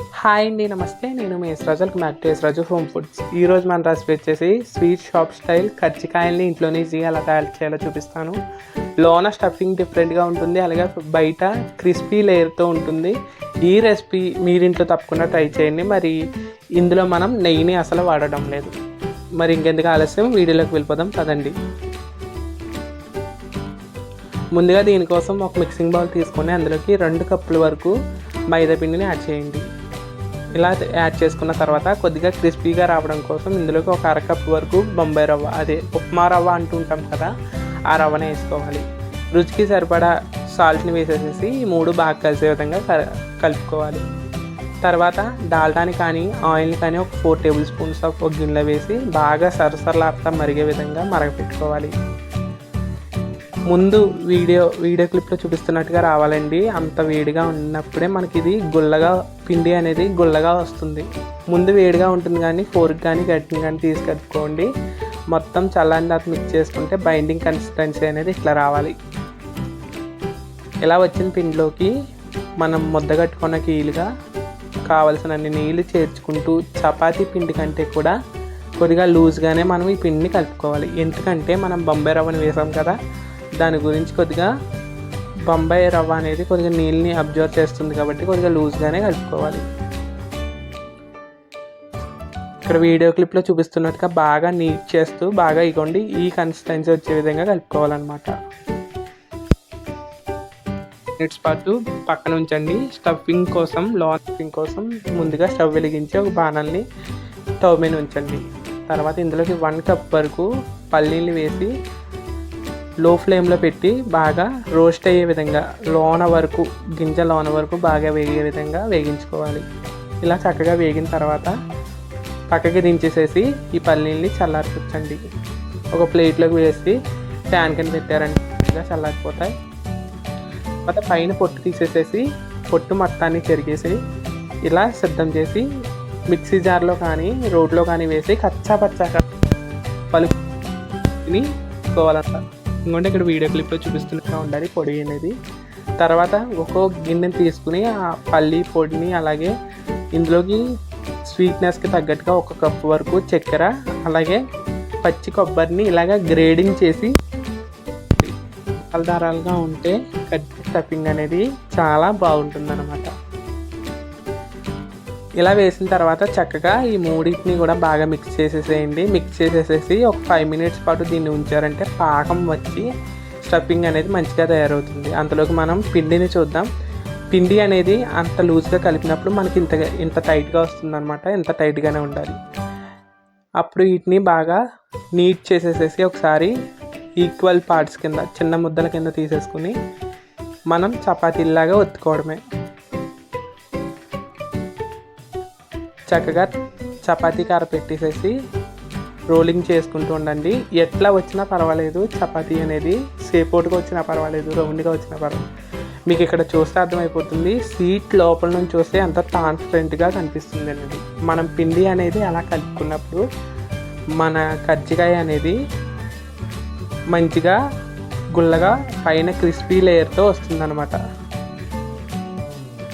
Hi అండి నమస్తే. నేను మీ యశ్రాజులకు మ్యాక్ టు హోమ్ ఫుడ్స్. ఈరోజు మన రెసిపీ వచ్చేసి స్వీట్ షాప్ స్టైల్ కజ్జికాయల్ని ఇంట్లోనే ఈజీగా ఎలా తయారు చేయాలో చూపిస్తాను. లోన స్టఫింగ్ డిఫరెంట్గా ఉంటుంది. అలాగే బయట క్రిస్పీ లేయర్తో ఉంటుంది. ఈ రెసిపీ మీరు ఇంట్లో తప్పకుండా ట్రై చేయండి. మరి ఇందులో మనం నెయ్యిని అసలు వాడడం లేదు. మరి ఇంకెందుకు ఆలస్యం? వీడియోలోకి వెళ్ళిపోదాం. పదండి. ముందుగా దీనికోసం ఒక మిక్సింగ్ బౌల్ తీసుకొని అందులోకి రెండు కప్పుల వరకు మైదా పిండిని యాడ్ చేయండి. ఇలా యాడ్ చేసుకున్న తర్వాత కొద్దిగా క్రిస్పీగా రావడం కోసం ఇందులోకి ఒక అరకప్ వరకు బొంబాయి రవ్వ అదే ఉప్మా రవ్వ అంటూ ఉంటాం కదా ఆ రవ్వనే వేసుకోవాలి. రుచికి సరిపడా సాల్ట్ని వేసేసేసి ఈ మూడు బాగా కలిసే విధంగా క- కలుపుకోవాలి. తర్వాత డాల్డాని కానీ ఆయిల్ని కానీ ఒక ఫోర్ టేబుల్ స్పూన్స్ ఆఫ్ ఒక గిన్నెలో వేసి బాగా సరసరలాడుతా మరిగే విధంగా మరగపెట్టుకోవాలి. ముందు వీడియో వీడియో క్లిప్లో చూపిస్తున్నట్టుగా రావాలండి. అంత వేడిగా ఉన్నప్పుడే మనకి ఇది గుల్లగా పిండి అనేది గుల్లగా వస్తుంది. ముందు వేడిగా ఉంటుంది కానీ ఫోర్క్ కానీ గట్టిని కానీ తీసుకెట్టుకోండి మొత్తం చల్లని తర్వాత మిక్స్ చేసుకుంటే బైండింగ్ కన్సిస్టెన్సీ అనేది ఇట్లా రావాలి. ఇలా వచ్చిన పిండిలోకి మనం ముద్ద కట్టుకున్న కీలుగా కావలసినన్ని నీళ్ళు చేర్చుకుంటూ చపాతీ పిండి కంటే కూడా కొద్దిగా లూజ్గానే మనం ఈ పిండిని కలుపుకోవాలి. ఎందుకంటే మనం బొంబాయి రవ్వని వేసాం కదా దాని గురించి కొద్దిగా బొంబాయి రవ్వ అనేది కొద్దిగా నీళ్ళని అబ్జర్వ్ చేస్తుంది కాబట్టి కొద్దిగా లూజ్గానే కలుపుకోవాలి. ఇక్కడ వీడియో క్లిప్లో చూపిస్తున్నట్టుగా బాగా నీట్ చేస్తూ బాగా ఇగోండి ఈ కన్సిస్టెన్సీ వచ్చే విధంగా కలుపుకోవాలన్నమాట. మినిట్స్ పాటు పక్కన ఉంచండి. స్టఫింగ్ కోసం లాన్ స్టఫింగ్ కోసం ముందుగా స్టవ్ వెలిగించి ఒక బాణల్ని స్టవ్ మీద ఉంచండి. తర్వాత ఇందులోకి వన్ కప్ వరకు పల్లీలు వేసి లో ఫ్లేమ్లో పెట్టి బాగా రోస్ట్ అయ్యే విధంగా లోన వరకు గింజ లోన వరకు బాగా వేగే విధంగా వేగించుకోవాలి. ఇలా చక్కగా వేగిన తర్వాత పక్కకి దించేసేసి ఈ పల్లీల్ని చల్లార్చండి ఒక ప్లేట్లోకి వేసి ఫ్యాన్ కింద పెట్టారంటే ఇలా చల్లారిపోతాయి. తర్వాత పైన పొట్టు తీసేసేసి పొట్టు మొత్తాన్ని చెరిగేసి ఇలా సిద్ధం చేసి మిక్సీ జార్లో కానీ రోడ్లో కానీ వేసి కచ్చా పచ్చాక పలుకుని కోవాలంట. ఇంకొంటే ఇక్కడ వీడియో క్లిప్లో చూపిస్తున్నట్టుగా ఉండాలి పొడి అనేది. తర్వాత ఒక్కో గిన్నెని తీసుకుని ఆ పల్లి పొడిని అలాగే ఇందులోకి స్వీట్నెస్కి తగ్గట్టుగా ఒక కప్పు వరకు చక్కెర అలాగే పచ్చి కొబ్బరిని ఇలాగ గ్రేడింగ్ చేసి దారాలుగా ఉంటే కట్ స్టఫింగ్ అనేది చాలా బాగుంటుంది అనమాట ఇలా వేసిన తర్వాత చక్కగా ఈ మూడింటిని కూడా బాగా మిక్స్ చేసేసేయండి. మిక్స్ చేసేసేసి ఒక ఫైవ్ మినిట్స్ పాటు దీన్ని ఉంచారంటే పాకం వచ్చి స్టఫింగ్ అనేది మంచిగా తయారవుతుంది. అంతలోకి మనం పిండిని చూద్దాం. పిండి అనేది అంత లూజ్గా కలిపినప్పుడు మనకి ఇంత ఇంత టైట్గా వస్తుంది అనమాట ఇంత టైట్గానే ఉండాలి. అప్పుడు వీటిని బాగా నీట్ చేసేసేసి ఒకసారి ఈక్వల్ పార్ట్స్ కింద చిన్న ముద్దల కింద తీసేసుకుని మనం చపాతీలాగా ఒత్తుకోవడమే. చక్కగా చపాతీ కార పెట్టేసేసి రోలింగ్ చేసుకుంటూ ఉండండి. ఎట్లా వచ్చినా పర్వాలేదు చపాతీ అనేది సేపోటుగా వచ్చినా పర్వాలేదు రౌండ్గా వచ్చినా పర్వాలేదు. మీకు ఇక్కడ చూస్తే అర్థమైపోతుంది సీట్ లోపల నుంచి చూస్తే అంత ట్రాన్స్పరెంట్గా కనిపిస్తుంది అనేది. మనం పిండి అనేది అలా కలుపుకున్నప్పుడు మన కజ్జికాయ అనేది మంచిగా గుల్లగా పైన క్రిస్పీ లేయర్తో వస్తుందన్నమాట.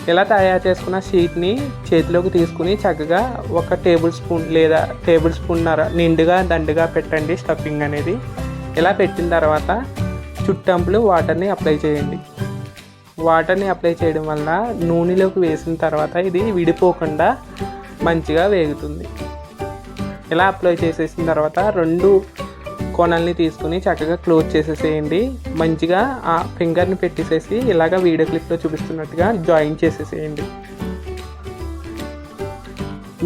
ఇలా తయారు చేసుకున్న షీట్ని చేతిలోకి తీసుకుని చక్కగా ఒక టేబుల్ స్పూన్ లేదా టేబుల్ స్పూన్నర నిండుగా దండుగా పెట్టండి స్టఫింగ్ అనేది. ఇలా పెట్టిన తర్వాత చుట్టంపులు వాటర్ని అప్లై చేయండి. వాటర్ని అప్లై చేయడం వల్ల నూనెలోకి వేసిన తర్వాత ఇది విడిపోకుండా మంచిగా వేగుతుంది. ఇలా అప్లై చేసేసిన తర్వాత రెండు కోణాలని తీసుకుని చక్కగా క్లోజ్ చేసేసేయండి. మంచిగా ఆ ఫింగర్ని పెట్టేసేసి ఇలాగ వీడియో క్లిప్లో చూపిస్తున్నట్టుగా జాయిన్ చేసేసేయండి.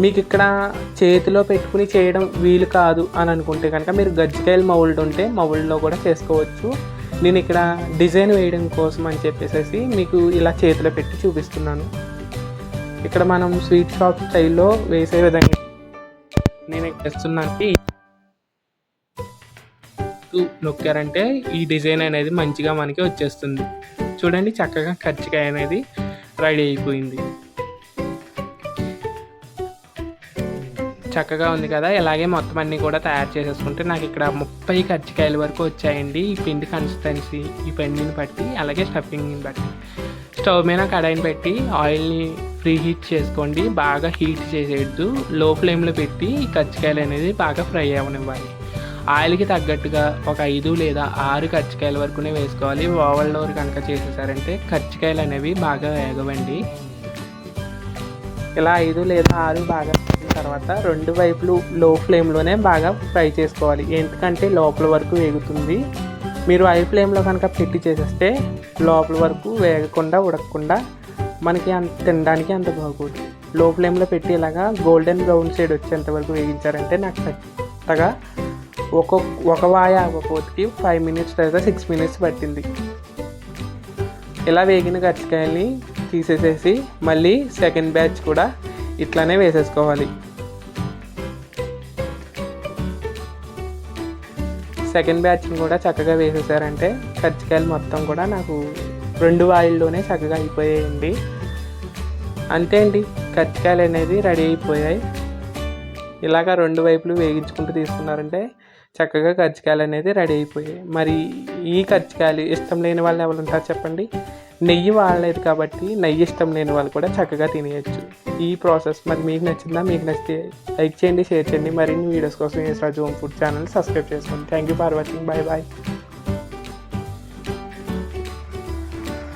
మీకు ఇక్కడ చేతిలో పెట్టుకుని చేయడం వీలు కాదు అని అనుకుంటే కనుక మీరు గజ్జికాయలు మౌల్డ్ ఉంటే మౌల్డ్లో కూడా చేసుకోవచ్చు. నేను ఇక్కడ డిజైన్ వేయడం కోసం అని చెప్పేసి మీకు ఇలా చేతిలో పెట్టి చూపిస్తున్నాను. ఇక్కడ మనం స్వీట్ షాప్ స్టైల్లో వేసే విధంగా నేను ఇక్కడ నొక్కారంటే ఈ డిజైన్ అనేది మంచిగా మనకి వచ్చేస్తుంది. చూడండి చక్కగా ఖర్చుకాయ అనేది రెడీ అయిపోయింది. చక్కగా ఉంది కదా? ఇలాగే మొత్తం అన్నీ కూడా తయారు చేసేసుకుంటే నాకు ఇక్కడ ముప్పై కజ్జికాయల వరకు వచ్చాయండి. ఈ పిండి కన్సిస్టెన్సీ ఈ పిండిని బట్టి అలాగే స్టఫింగ్ని బట్టి. స్టవ్ మీద కడాయిని పెట్టి ఆయిల్ని ప్రీ హీట్ చేసుకోండి. బాగా హీట్ చేసేయద్దు. లో ఫ్లేమ్లో పెట్టి ఈ కజ్జికాయలు అనేది బాగా ఫ్రై అవ్వనివ్వాలి. ఆయిల్కి తగ్గట్టుగా ఒక ఐదు లేదా ఆరు కచ్చికాయల వరకునే వేసుకోవాలి. ఓవల్లో కనుక చేసేసారంటే కచ్చికాయలు అనేవి బాగా వేగవండి. ఇలా ఐదు లేదా ఆరు బాగా తర్వాత రెండు వైపులు లో ఫ్లేమ్లోనే బాగా ఫ్రై చేసుకోవాలి. ఎందుకంటే లోపల వరకు వేగుతుంది. మీరు హై ఫ్లేమ్లో కనుక పెట్టి చేసేస్తే లోపల వరకు వేగకుండా ఉడకకుండా మనకి అంత తినడానికి అంత బాగోదు. లో ఫ్లేమ్లో పెట్టి ఇలాగా గోల్డెన్ బ్రౌన్ షేడ్ వచ్చేంత వరకు వేగించారంటే నాకు చక్కగా ఒక్కొక్క ఒక వాయ అవ్వకపోతే ఫైవ్ మినిట్స్ లేదా సిక్స్ మినిట్స్ పట్టింది. ఇలా వేగిన కజ్జికాయల్ని తీసేసేసి మళ్ళీ సెకండ్ బ్యాచ్ కూడా ఇట్లానే వేసేసుకోవాలి. సెకండ్ బ్యాచ్ని కూడా చక్కగా వేసేసారంటే కచ్చికాయలు మొత్తం కూడా నాకు రెండు వాయిల్లోనే చక్కగా అయిపోయాయండి. అంతే అండి కచ్చికాయలు అనేది రెడీ అయిపోయాయి. ఇలాగా రెండు వైపులు వేగించుకుంటూ తీసుకున్నారంటే చక్కగా కజ్జికాయలు అనేది రెడీ అయిపోయాయి. మరి ఈ కజ్జికాయలు ఇష్టం లేని వాళ్ళు ఎవరు ఉంటారు చెప్పండి? నెయ్యి వాడలేదు కాబట్టి నెయ్యి ఇష్టం లేని వాళ్ళు కూడా చక్కగా తినేయచ్చు. ఈ ప్రాసెస్ మరి మీకు నచ్చిందా? మీకు నచ్చితే లైక్ చేయండి షేర్ చేయండి. మరిన్ని వీడియోస్ కోసం A Raju home food channel subscribe చేసుకోండి. Thank you for watching. Bye bye.